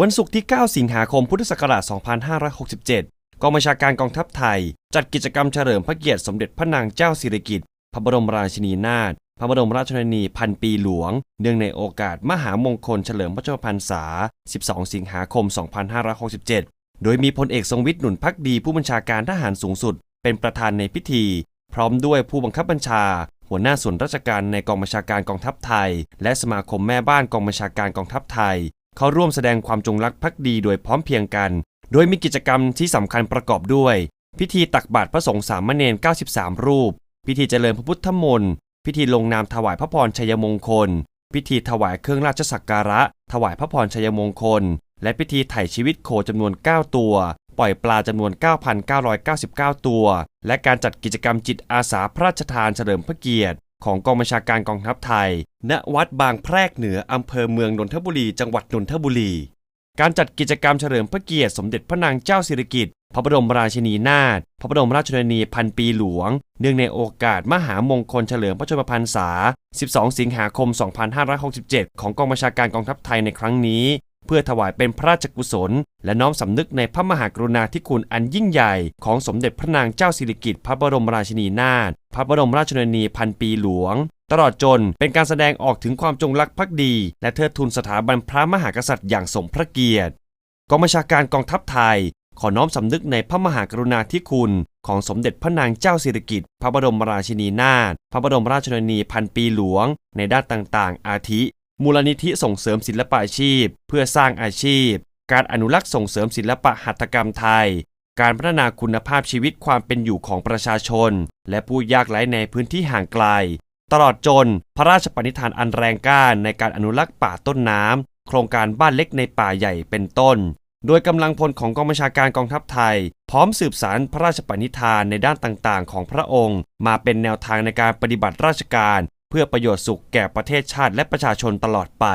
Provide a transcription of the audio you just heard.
วันศุกร์ที่ 9 สิงหาคม พุทธศักราช 2567 กองบัญชาการกองทัพไทย จัดกิจกรรมเฉลิมพระเกียรติสมเด็จพระนางเจ้าสิริกิติ์ พระบรมราชินีนาถ พระบรมราชชนนีพันปีหลวง เนื่องในโอกาสมหามงคลเฉลิมพระชนมพรรษา 12 สิงหาคม 2567 โดยมีพลเอกทรงวิทย์หนุนพักดีผู้บัญชาการทหารสูงสุด เป็นประธานในพิธี พร้อมด้วยผู้บังคับบัญชา หัวหน้าส่วนราชการในกองบัญชาการกองทัพไทย และสมาคมแม่บ้านกองบัญชาการกองทัพไทย เข้าร่วมแสดงความจงรักภักดีโดยพร้อมเพียงกัน โดยมีกิจกรรมที่สำคัญประกอบด้วย พิธีตักบาตรพระสงฆ์สามเณร93 รูป พิธีเจริญพระพุทธมนต์พิธีลงนามถวายพระพรชัยมงคล พิธีถวายเครื่องราชสักการะ ถวายพระพรชัยมงคล และพิธีไถ่ชีวิตโคจำนวน 9 ตัว ปล่อยปลาจำนวน 9,999 ตัว และการจัดกิจกรรมจิตอาสาพระราชทานเฉลิมพระเกียรติ ของกองบัญชาการกองทัพไทย ณ วัดบางแพรกเหนืออำเภอเมืองนนทบุรี จังหวัดนนทบุรี การจัดกิจกรรมเฉลิมพระเกียรติสมเด็จพระนางเจ้าสิริกิติ์ พระบรมราชินีนาถ พระบรมราชชนนีพันปีหลวง เนื่องในโอกาสมหามงคลเฉลิมพระชนมพรรษา 12 สิงหาคม 2567 ของกองบัญชาการกองทัพไทยในครั้งนี้ เพื่อถวายเป็นพระราชกุศล และน้อมสำนึกในพระมหากรุณาธิคุณอันยิ่งใหญ่ ของสมเด็จพระนางเจ้าสิริกิติ์พระบรมราชินีนาถพระบรมราชชนนีพันปีหลวง ตลอดจนเป็นการแสดงออกถึงความจงรักภักดี และเทิดทูนสถาบันพระมหากษัตริย์อย่างสมพระเกียรติกองบัญชาการกองทัพไทย ขอน้อมสำนึกในพระมหากรุณาธิคุณ ของสมเด็จพระนางเจ้าสิริกิติ์พระบรมราชินีนาถพระบรมราชชนนีพันปีหลวง ในด้านต่างๆ อาทิ มูลนิธิส่งเสริมศิลปาชีพ เพื่อสร้างอาชีพ การอนุรักษ์ส่งเสริมศิลปะหัตถกรรมไทย การพัฒนาคุณภาพชีวิตความเป็นอยู่ของประชาชน และผู้ยากไร้ในพื้นที่ห่างไกล ตลอดจนพระราชปณิธานอันแรงกล้าในการอนุรักษ์ป่าต้นน้ำโครงการบ้านเล็กในป่าใหญ่เป็นต้น โดยกำลังพลของกองบัญชาการกองทัพไทย พร้อมสืบสารพระราชปณิธานในด้านต่างๆ ของพระองค์ มาเป็นแนวทางในการปฏิบัติราชการ เพื่อประโยชน์สุขแก่ประเทศชาติและประชาชนตลอดไป